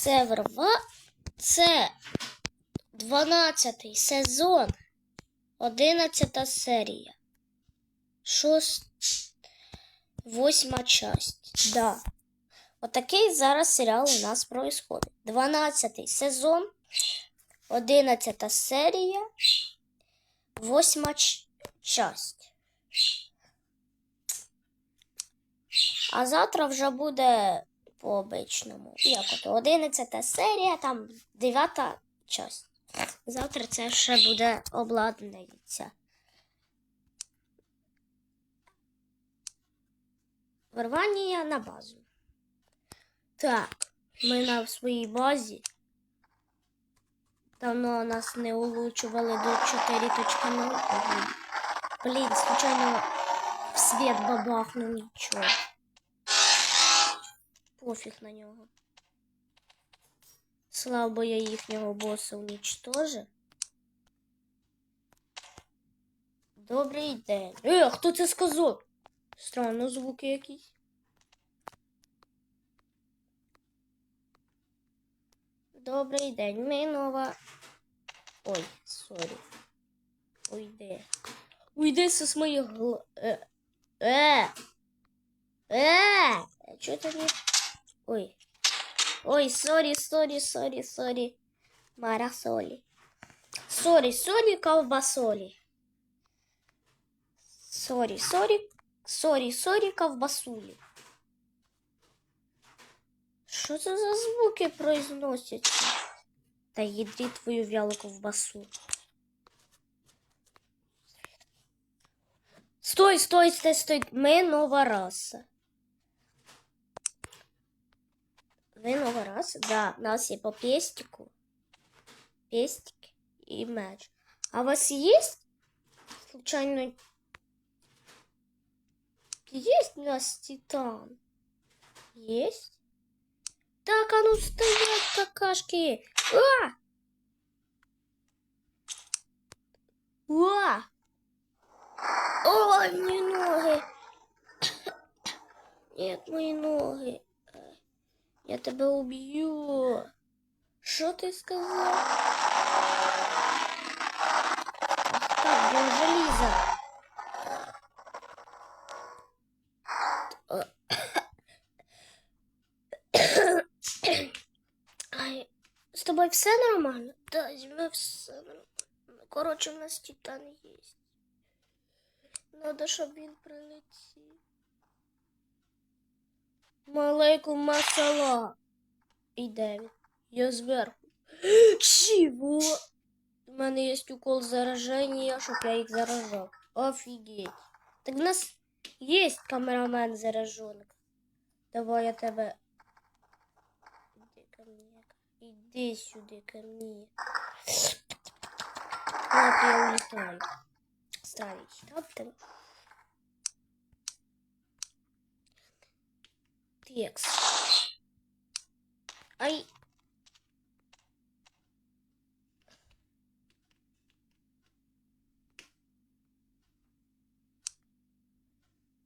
Це верва. Це 12 сезон. 11 серія. Шост... Восьма часть. Да. Отакий зараз серіал у нас происходит. 12 сезон. 11 серія. Восьма часть. А завтра вже буде по обичному. Як от 11 серія, там 9 часть. Завтра це ще буде обладнається. Вирвання на базу. Так, ми на своїй базі. Давно нас не улучшували до 4.0. Блін, случайно в світ бабахнув нічого. Пофіг на нього. Слабо я їхнього боса унічтожив. Добрий день. Е, хто це сказав? Странно звуки якісь. Добрий день. Ми нова. Ой, сорі. Уйди. Уйди з моїх гл... Е. Е. Е. Чого ти не... Ой. Ой, сорі, сорі, сорі, сорі. Мара солі. Сорі, сорі, ковбасолі. Сорі, сорі, сорі, сорі, ковбасулі. Що це за звуки произносяться? Та їдрі твою вялу ковбасу. Стой, стой, стой, стой. Ми нова раса. Нова раса? Да, у нас є по пестику. Пестик і меч. А у вас есть случайно есть у нас титан? Есть? Так, а ну стоять, какашки! А! А! Ой, мои ноги! Нет, мои ноги. Я тебе уб'ю. Що ти сказав? Ах так, я желіза. Ай, з тобою все нормально? Да, зі мною все нормально. Коротше, у нас титан є. Надо, щоб він прилетів. Малейкум масала. Іде він. Я зверху. Чого? У мене є укол зараження, щоб я їх заражав. Офігеть. Так в нас є камерамен заражений. Давай я тебе. Іди ко мне. Іди сюди ко мне. Вот я улетаю. Ставить. Там там. Текст. Ай.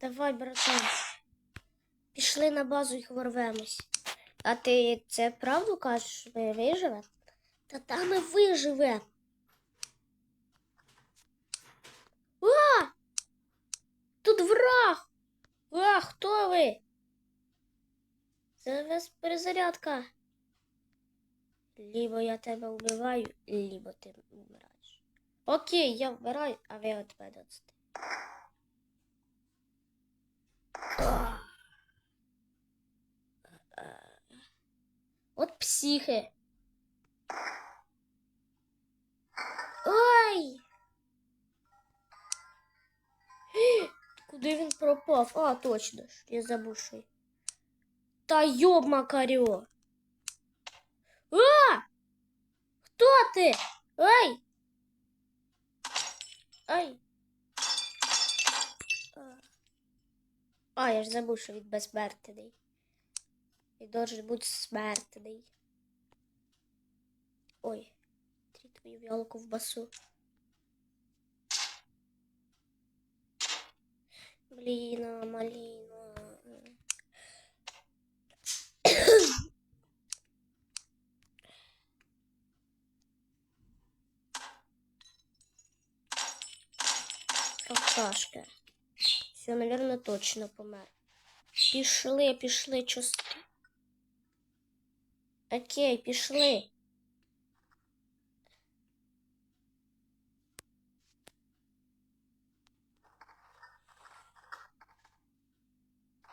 Давай, братан. Пішли на базу і ворвемось. А ти це правду кажеш, що ми виживемо? Та там ми виживемо. А! Тут враг! А, хто ви? Вас перезарядка. Либо я тебе вбиваю, либо ти вмираєш. Окей, я вбираю, а ви от мене. От психи. Ой! Куди він пропав? А, точно ж, я забув, що. Та йоб Макарьо. А! Хто ти? Ай! Ай! А. Я ж забув, що він безсмертний. І должен бути смертний. Ой, трі твою в'ялку в басу. Блін, маліна. Какашка. Все, наверное, точно помер. Пішли, пішли, чувствую. Окей, пішли.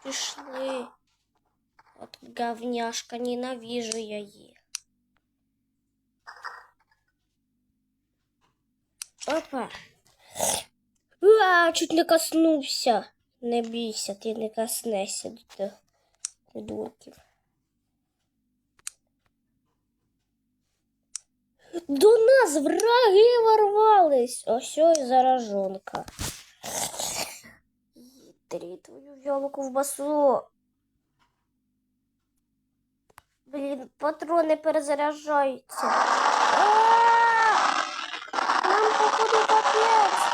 Пишли. От говняшка, ненавижу я їх. Опа. А, чуть не коснувся. Не бійся, ти не коснешся до тих придурків. До нас враги ворвались. Ось і зараженка. Їдри твою вялу ковбасу. Блін, патрони перезаряджаються. Нам походу капець.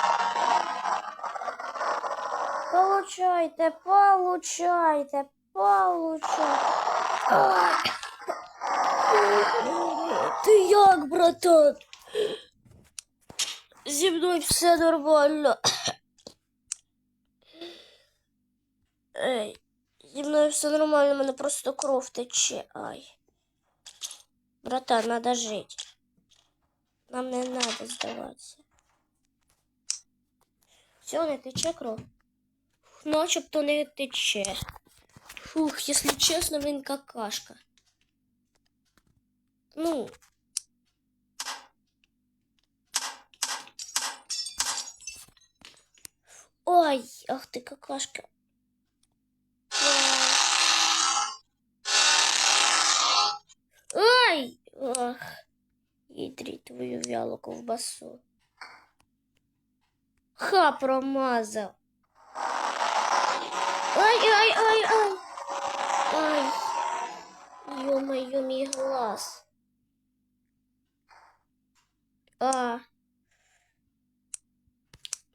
Получайте, получайте, получайте. Ти як, братан? Зі мною все нормально. Ей, зі мною все нормально, в мене просто кров тече. Ай. Братан, надо жити. Нам не надо здаватися. Все, не тече кров. Начебто не тече. Фух, якщо чесно, він какашка. Ну. Ой, ах ты какашка. Ай! Ах, їдрі твою вялу ковбасу. Ха, промазав. Ай, ай. Ё-моё, мій глаз. А.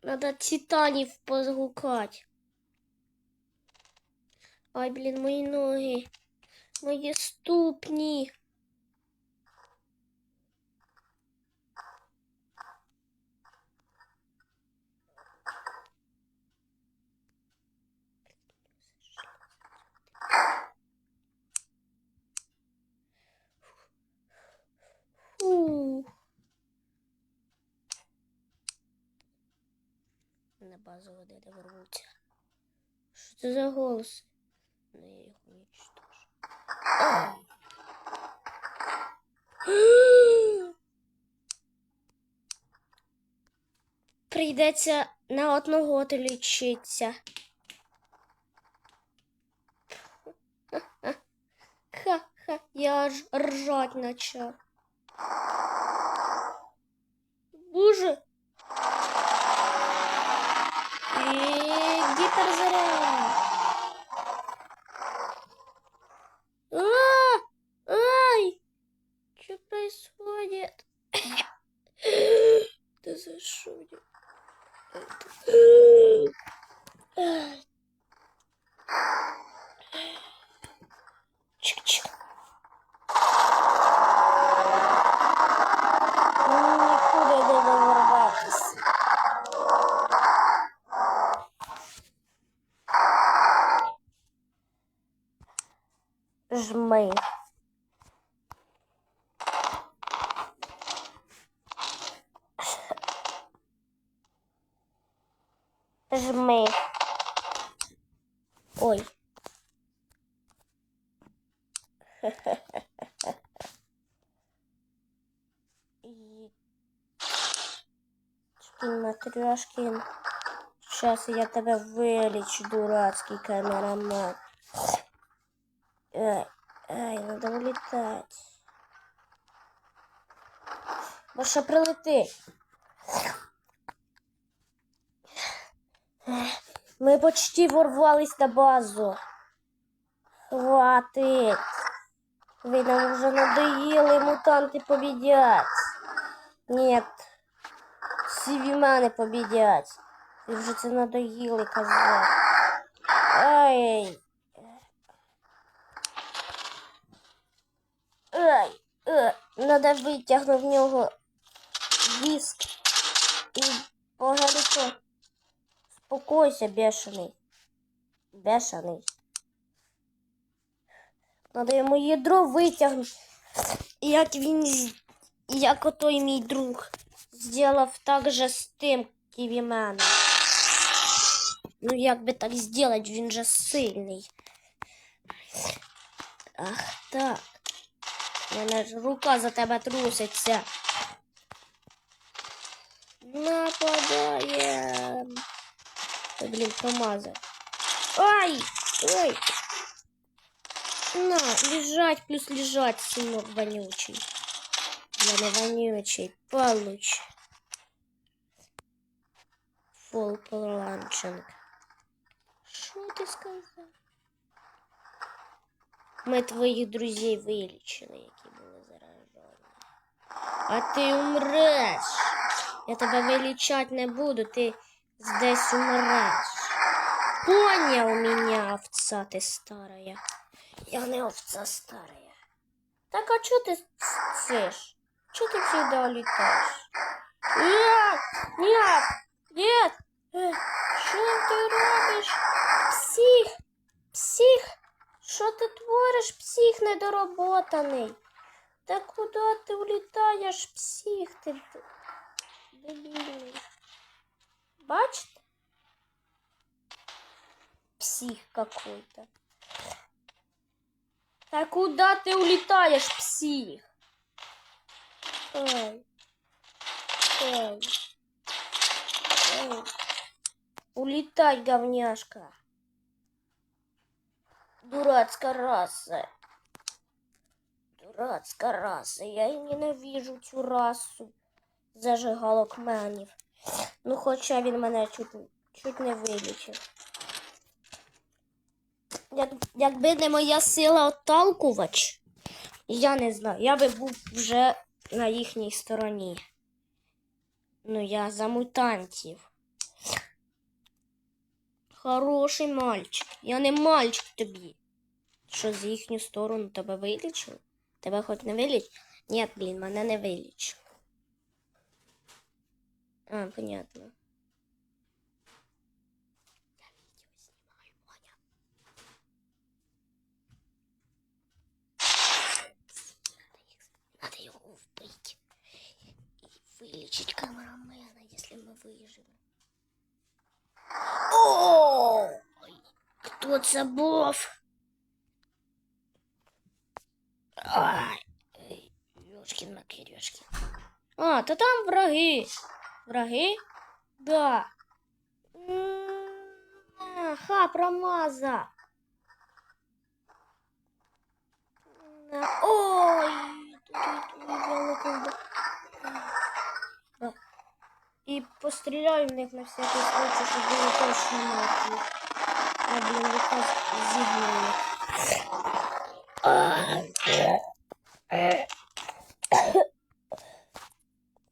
Надо титанів позгукать. Ай, блін, мої ноги. Мої ступні. На базу води не ворвуться. Що це за голос? Ну, я їх уничтожу. Прийдеться на одного то лічитися. Ха-ха, я аж ржать начав. Боже. И гиперзаряд. А! Ай! Что происходит? Да за что? Ай. Жми. Жми. Ой. Матрешкин. Сейчас я тебя вылечу, дурацкий камерамен. Ай, ай, надо улетать. Маша, прилети. Мы почти ворвались на базу. Хватит. Ви нам вже надоїли, мутанти побідять. Нет. Всі вімани побідять. Ви вже це надоїли казати. Ай. Ай. Е, Надо витягнути в нього диск і погарito Успокойся, бешений. Бешений. Надо йому ядро витягнути. Як він, як отой мій друг, зробив так же з тим ківіменом. Ну, як би так зробити, він же сильний. Ах так. У мене ж рука за тебе труситься. Нападаем. Ой, блин, промазал. Ай! Ой! На, лежать плюс лежать, сынок вонючий. Я не вонючий. Получ. Фол ланчинг. Что ты сказал? Ми твоїх друзей вилічили, які були заражені. А ти умреш. Я тебе вилічати не буду, ти здесь умреш. Понял меня, овца ты старая. Я не овца старая. Так а чё ты цешь? Чё ты всегда улетаешь? Нет, нет, нет. Э, Що ти робиш? Псих, псих. Що ти твориш, псих недороботаний? Та куди ти улітаєш, псих ти д- дебільний? Бачите? Псих какой-то. Та куда ты улетаешь, псих? Ой. Ой. Ой. Улетай, говняшка. Дурацкая раса. Дурацька раса. Я і ненавижу цю расу зажигалокменів. Ну, хоча він мене чуть, чуть не вилічив. Як, якби не моя сила отталкувач, я не знаю, я би був вже на їхній стороні. Ну, я за мутантів. Хороший мальчик. Я не мальчик тобі. Що з їхню сторону тебе вилічили? Тебе хоч не виліч? Ні, блін, мене не виліч. А, понятно. Я відео знімаю, Ваня. Надо його вбити. І вилічить камерамена, якщо ми виживемо. Ой, хто це був? Ай, ей, ёшкин на кирюшкин. А, то там враги. Враги? Да. М, Ха, промаза. На- Ой, тут великий б- А. І постріляю в них на всякий случай, щоб було точно мертві. А, блін, якась зігнула.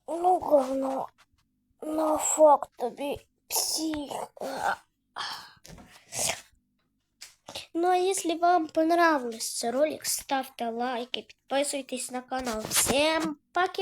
Ну, говно. Ну, фак тобі псих. Ну, а если вам понравился ролик, ставьте лайки, подписывайтесь на канал. Всем пока!